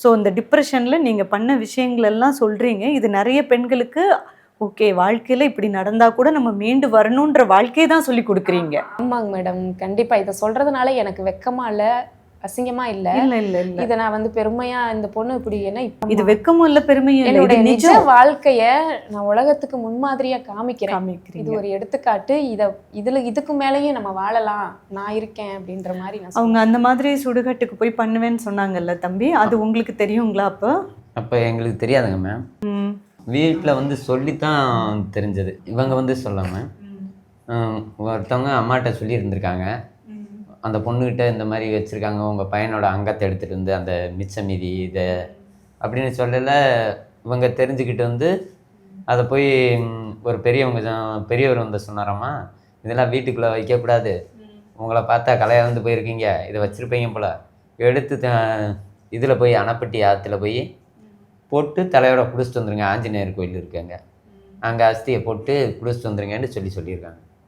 So இந்த டிப்ரெஷனில் நீங்கள் பண்ண விஷயங்களெல்லாம் சொல்கிறீங்க இது நிறைய பெண்களுக்கு ஓகே வாழ்க்கையில் இப்படி நடந்தால் கூட நம்ம மீண்டு வரணுன்ற வாழ்க்கையை தான் சொல்லி கொடுக்குறீங்க. ஆமாங்க மேடம். கண்டிப்பாக இதை சொல்கிறதுனால எனக்கு வெக்கமாக இல்லை. அசிங்கமா இல்ல. இல்லை இல்லை இல்லை. இதை நான் வந்து பெருமையா இந்த பொண்ணு இப்படி என்ன இது வெக்கமும் இல்லை பெருமையும் இல்லை என்னோட இது நிஜ வாழ்க்கைய நான் உலகத்துக்கு முன்மாதிரியா காமிக்கிறேன். இது ஒரு எடுத்துக்காட்டு. இத இதுல இதுக்கு மேலேயும் நம்ம வாழலாம். நான் இருக்கேன் அப்படின்ற மாதிரி நான் அவங்க அந்த மாதிரி சுடுகாட்டுக்கு போய் பண்ணுவேன்னு சொன்னாங்கல்ல தம்பி? அது உங்களுக்கு தெரியுங்களா அப்போ? அப்போ எங்களுக்கு தெரியாதுங்க மேம் வீட்டில் வந்து சொல்லித்தான் தெரிஞ்சது. இவங்க வந்து சொல்லாமல் ஒருத்தவங்க அம்மாட்ட சொல்லி இருந்திருக்காங்க அந்த பொண்ணுக்கிட்ட இந்த மாதிரி வச்சுருக்காங்க உங்கள் பையனோட அங்கத்தை எடுத்துகிட்டு வந்து அந்த மிச்ச மீதி இதை அப்படின்னு சொல்லல இவங்க தெரிஞ்சுக்கிட்டு வந்து அதை போய் ஒரு பெரியவங்க பெரியவர் வந்து சொன்னாராம்மா இதெல்லாம் வீட்டுக்குள்ளே வைக்கக்கூடாது. உங்களை பார்த்தா கலையாக வந்து போயிருக்கீங்க. இதை வச்சுருப்பீங்க போல். எடுத்து த இதில் போய் அணைப்பட்டி ஆற்றுல போய் போட்டு தலையோட குடிச்சிட்டு வந்துருங்க. ஆஞ்சநேயர் கோயில் இருக்காங்க. அங்கே அஸ்தியை போட்டு குடிச்சிட்டு வந்துருங்கன்னு சொல்லி சொல்லியிருக்காங்க.